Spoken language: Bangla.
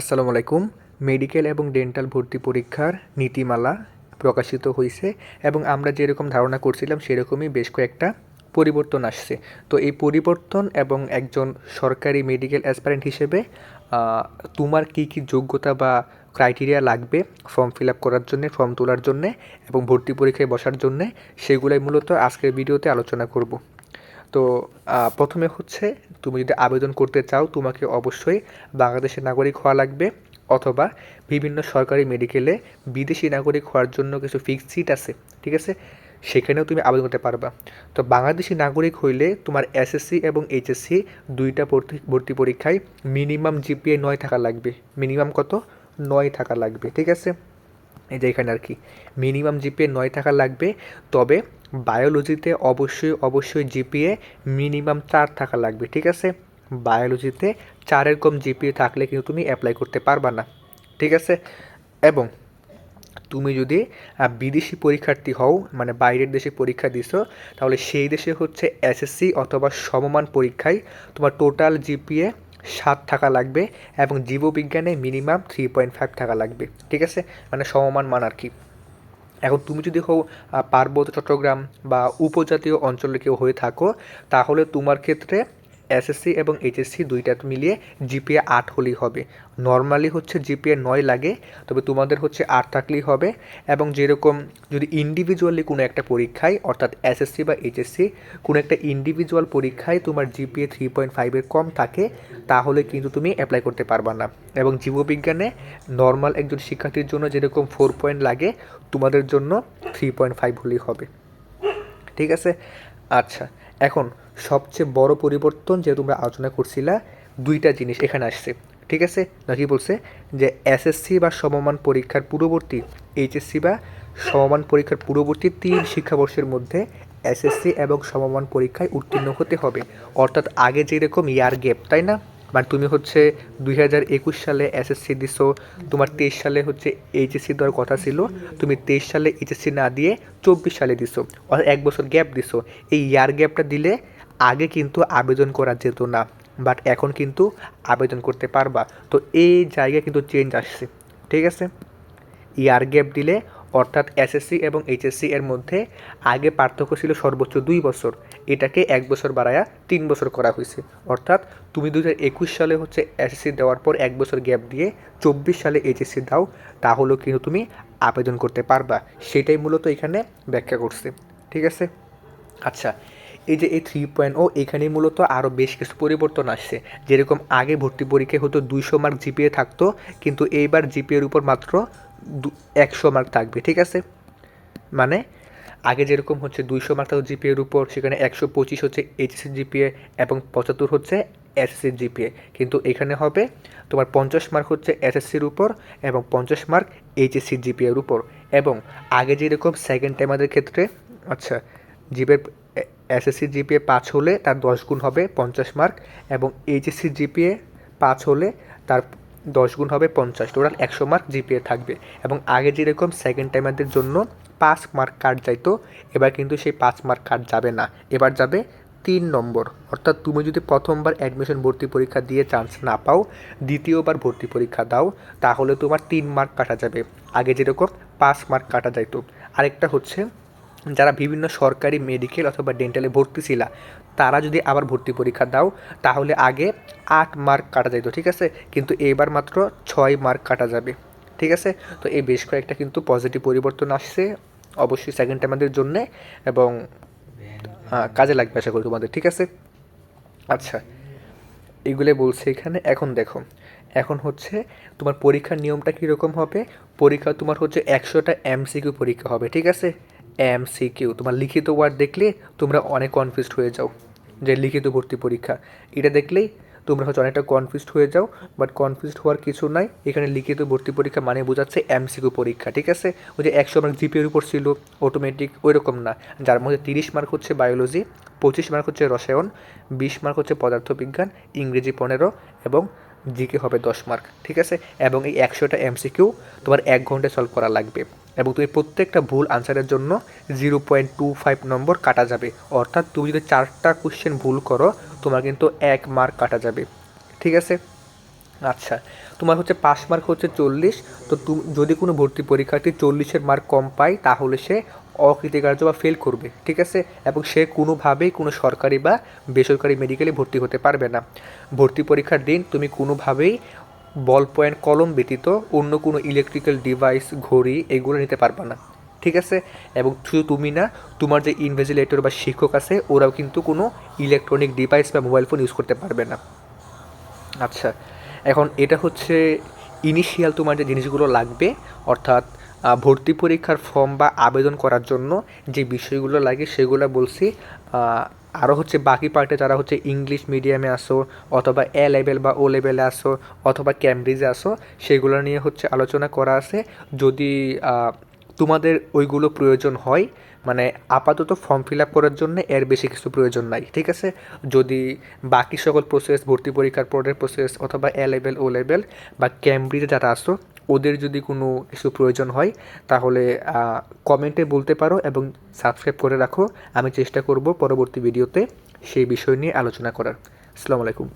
আসসালামু আলাইকুম। মেডিকেল এবং ডেন্টাল ভর্তি পরীক্ষার নীতিমালা প্রকাশিত হয়েছে এবং আমরা যেরকম ধারণা করছিলাম সেরকমই বেশ কয়েকটা পরিবর্তন আসছে। তো এই পরিবর্তন এবং একজন সরকারি মেডিকেল অ্যাসপারেন্ট হিসেবে তোমার কী কী যোগ্যতা বা ক্রাইটেরিয়া লাগবে ফর্ম ফিল আপ করার জন্যে ফর্ম তোলার জন্যে এবং ভর্তি পরীক্ষায় বসার জন্যে, সেগুলোই মূলত আজকের ভিডিওতে আলোচনা করব। তো প্রথমে হচ্ছে তুমি যদি আবেদন করতে চাও, তোমাকে অবশ্যই বাংলাদেশের নাগরিক হওয়া লাগবে অথবা বিভিন্ন সরকারি মেডিকেলে বিদেশি নাগরিক হওয়ার জন্য কিছু ফিক্সড সিট আছে, ঠিক আছে? সেখানেও তুমি আবেদন করতে পারবা। তো বাংলাদেশি নাগরিক হইলে তোমার এসএসসি এবং এইচএসসি দুইটা ভর্তি পরীক্ষায় মিনিমাম জিপিএ নয় থাকা লাগবে। মিনিমাম কত? নয় থাকা লাগবে, ঠিক আছে? এই যে এখানে আর কি মিনিমাম জিপিএ নয় থাকা লাগবে, তবে বায়োলজিতে অবশ্যই অবশ্যই জিপিএ মিনিমাম চার থাকা লাগবে, ঠিক আছে? বায়োলজিতে চারের কম জিপিএ থাকলে কিন্তু তুমি অ্যাপ্লাই করতে পারবা না, ঠিক আছে? এবং তুমি যদি বিদেশি পরীক্ষার্থী হও মানে বাইরের দেশে পরীক্ষা দিছো, তাহলে সেই দেশে হচ্ছে এসএসসি অথবা সমমান পরীক্ষায় তোমার টোটাল জিপিএ সাত থাকা লাগবে এবং জীববিজ্ঞানে মিনিমাম থ্রি পয়েন্ট ফাইভ থাকা লাগবে, ঠিক আছে? মানে সমমান মান আর কি। এখন তুমি যদি হও পার্বত্য চট্টগ্রাম বা উপজাতীয় অঞ্চলে কেউ হয়ে থাকো, তাহলে তোমার ক্ষেত্রে এসএসসি এবং এইচএসসি দুইটা মিলিয়ে জিপিএ আট হলেই হবে। নর্মালি হচ্ছে জিপিএ নয় লাগে, তবে তোমাদের হচ্ছে আট থাকলেই হবে এবং যেরকম যদি ইন্ডিভিজুয়ালি কোনো একটা পরীক্ষায়, অর্থাৎ এসএসসি বা এইচএসসি কোনো একটা ইন্ডিভিজুয়াল পরীক্ষায় তোমার জিপিএ থ্রি পয়েন্ট ফাইভের কম থাকে, তাহলে কিন্তু তুমি অ্যাপ্লাই করতে পারবা না। এবং জীববিজ্ঞানে নর্মাল একজন শিক্ষার্থীর জন্য যেরকম ফোর পয়েন্ট লাগে, তোমাদের জন্য থ্রি পয়েন্ট ফাইভ হলেই হবে। ঠিক আছে? আচ্ছা। এখন সবচেয়ে বড় পরিবর্তন যে তোমরা আলোচনা করছিলা, দুইটা জিনিস এখানে আসছে। ঠিক আছে? নাকি বলছে যে এসএসসি বা সমমান পরীক্ষার পূর্ববর্তী এইচএসসি বা সমমান পরীক্ষার পূর্ববর্তী তিন শিক্ষাবর্ষের মধ্যে এসএসসি এবং সমমান পরীক্ষায় উত্তীর্ণ হতে হবে। অর্থাৎ আগে যেরকম ইয়ার গ্যাপ তাই না? মানে তুমি হচ্ছে দুই হাজার একুশ সালে এসএসসি দিছো, তোমার তেইশ সালে হচ্ছে এইচএসসি দেওয়ার কথা ছিল, তুমি তেইশ সালে এইচএসসি না দিয়ে চব্বিশ সালে দিছো অর্থাৎ এক বছর গ্যাপ দিছো। এই ইয়ার গ্যাপটা দিলে আগে কিন্তু আবেদন করা যেত না বাট এখন কিন্তু আবেদন করতে পারবা। তো এই জায়গায় কিন্তু চেঞ্জ আসছে, ঠিক আছে? ইয়ার গ্যাপ দিলে অর্থাৎ এসএসসি এবং এইচএসসি এর মধ্যে আগে পার্থক্য ছিল সর্বোচ্চ দুই বছর। এটাকে এক বছর বাড়ায়া তিন বছর করা হয়েছে। অর্থাৎ তুমি দু হাজার একুশ সালে হচ্ছে এসএসসি দেওয়ার পর এক বছর গ্যাপ দিয়ে চব্বিশ সালে এইচএসসি দাও, তাহলেও কিন্তু তুমি আবেদন করতে পারবা। সেটাই মূলত এখানে ব্যাখ্যা করছে। ঠিক আছে? আচ্ছা এই যে এই থ্রি পয়েন্ট ও এখানে মূলত আরও বেশ কিছু পরিবর্তন আসছে। যেরকম আগে ভর্তি পরীক্ষায় হতো দুইশো মার্ক জিপিএ থাকতো, কিন্তু এইবার জিপিএর উপর মাত্র একশো মার্ক থাকবে। ঠিক আছে? মানে আগে যেরকম হচ্ছে দুইশো মার্ক থাকতো জিপিএর উপর, সেখানে একশো পঁচিশ হচ্ছে এইচএসসি জিপিএ এবং পঁচাত্তর হচ্ছে এসএসসির জিপিএ কিন্তু এখানে হবে তোমার পঞ্চাশ মার্ক হচ্ছে এসএসসির উপর এবং পঞ্চাশ মার্ক এইচএসসির জিপিএর উপর। এবং আগে যেরকম সেকেন্ড টাইমারদের ক্ষেত্রে আচ্ছা জিপের এসএসসি জিপিএ পাঁচ হলে তার দশ গুণ হবে পঞ্চাশ মার্ক এবং এইচএসসি জিপিএ পাঁচ হলে তার দশ গুণ হবে পঞ্চাশ। টোটাল একশো মার্ক জিপিএ থাকবে। এবং আগে যেরকম সেকেন্ড টাইমারদের জন্য পাঁচ মার্ক কাট যাইতো এবার কিন্তু সেই পাঁচ মার্ক কাট যাবে না। এবার যাবে তিন নম্বর। অর্থাৎ তুমি যদি প্রথমবার অ্যাডমিশন ভর্তি পরীক্ষা দিয়ে চান্স না পাও, দ্বিতীয়বার ভর্তি পরীক্ষা দাও, তাহলে তোমার তিন মার্ক কাটা যাবে। আগে যেরকম পাঁচ মার্ক কাটা যাইতো। আরেকটা হচ্ছে যারা বিভিন্ন সরকারি মেডিকেল অথবা ডেন্টালে ভর্তি ছিলা, তারা যদি আবার ভর্তি পরীক্ষা দাও, তাহলে আগে আট মার্ক কাটা যেত ঠিক আছে? কিন্তু এবার মাত্র ছয় মার্ক কাটা যাবে, ঠিক আছে? তো এই বেশ কয়েকটা কিন্তু পজিটিভ পরিবর্তন আসছে, অবশ্যই সেকেন্ড টাইমারদের জন্যে এবং কাজে লাগবে আশা করি তোমাদের, ঠিক আছে? আচ্ছা এগুলো বলছে এখানে। এখন দেখো, এখন হচ্ছে তোমার পরীক্ষার নিয়মটা কীরকম হবে? পরীক্ষা তোমার হচ্ছে একশোটা এমসিকিউ পরীক্ষা হবে, ঠিক আছে? এমসিকিউ তোমার লিখিত ওয়ার্ড দেখলে তোমরা অনেক কনফিউজড হয়ে যাও, যে লিখিত ভর্তি পরীক্ষা। এটা দেখলেই তোমরা হচ্ছে অনেকটা কনফিউজড হয়ে যাও বাট কনফিউজড হওয়ার কিছু নাই। এখানে লিখিত ভর্তি পরীক্ষা মানে বোঝাচ্ছে এমসিকিউ পরীক্ষা, ঠিক আছে? ওই যে একশো মার্ক জিপিএর উপর ছিল অটোমেটিক ওই রকম না। যার মধ্যে তিরিশ মার্ক হচ্ছে বায়োলজি পঁচিশ মার্ক হচ্ছে রসায়ন, বিশ মার্ক হচ্ছে পদার্থবিজ্ঞান, ইংরেজি পনেরো এবং জিকে হবে দশ মার্ক ঠিক আছে? এবং এই একশোটা এমসিকিউ তোমার এক ঘন্টায় সলভ করা লাগবে। এবং তুমি প্রত্যেকটা ভুল আনসারের জন্য জিরো পয়েন্ট টু ফাইভ নম্বর কাটা যাবে। অর্থাৎ তুমি যদি চারটা কোশ্চেন ভুল করো, তোমার কিন্তু এক মার্ক কাটা যাবে। ঠিক আছে? আচ্ছা তোমার হচ্ছে পাস মার্ক হচ্ছে চল্লিশ। তো তুমি, যদি কোনো ভর্তি পরীক্ষার্থী চল্লিশের মার্ক কম পায়, তাহলে সে অকৃতকার্য বা ফেল করবে। ঠিক আছে? এবং সে কোনোভাবেই কোনো সরকারি বা বেসরকারি মেডিকেলে ভর্তি হতে পারবে না। ভর্তি পরীক্ষার দিন তুমি কোনোভাবেই বল পয়েন্ট কলম ব্যতীত অন্য কোনো ইলেকট্রিক্যাল ডিভাইস ঘড়ি এগুলো নিতে পারবে না। ঠিক আছে? এবং শুধু তুমি না, তোমার যে ইনভেজিলেটর বা শিক্ষক আছে, ওরাও কিন্তু কোনো ইলেকট্রনিক ডিভাইস বা মোবাইল ফোন ইউজ করতে পারবে না। আচ্ছা এখন এটা হচ্ছে ইনিশিয়াল তোমার যে জিনিসগুলো লাগবে, অর্থাৎ ভর্তি পরীক্ষার ফর্ম বা আবেদন করার জন্য যে বিষয়গুলো লাগে, সেগুলো বলছি আরও হচ্ছে বাকি পার্টে যারা হচ্ছে ইংলিশ মিডিয়ামে আসো, অথবা এ লেভেল বা ও লেভেলে আসো, অথবা ক্যামব্রিজে আসো, সেগুলো নিয়ে হচ্ছে আলোচনা করা আছে। যদি তোমাদের ওইগুলো প্রয়োজন হয় মানে আপাতত ফর্ম ফিল আপ করার জন্য এর বেশি কিছু প্রয়োজন নাই, ঠিক আছে? যদি বাকি সকল প্রসেস ভর্তি পরীক্ষার পরের প্রসেস অথবা এ লেভেল ও লেভেল বা ক্যামব্রিজে যারা আসো ওদের যদি কোনো কিছু প্রয়োজন হয়, তাহলে কমেন্টে বলতে পারো এবং সাবস্ক্রাইব করে রাখো। আমি চেষ্টা করব পরবর্তী ভিডিওতে সেই বিষয় নিয়ে আলোচনা করার। আসসালামু আলাইকুম।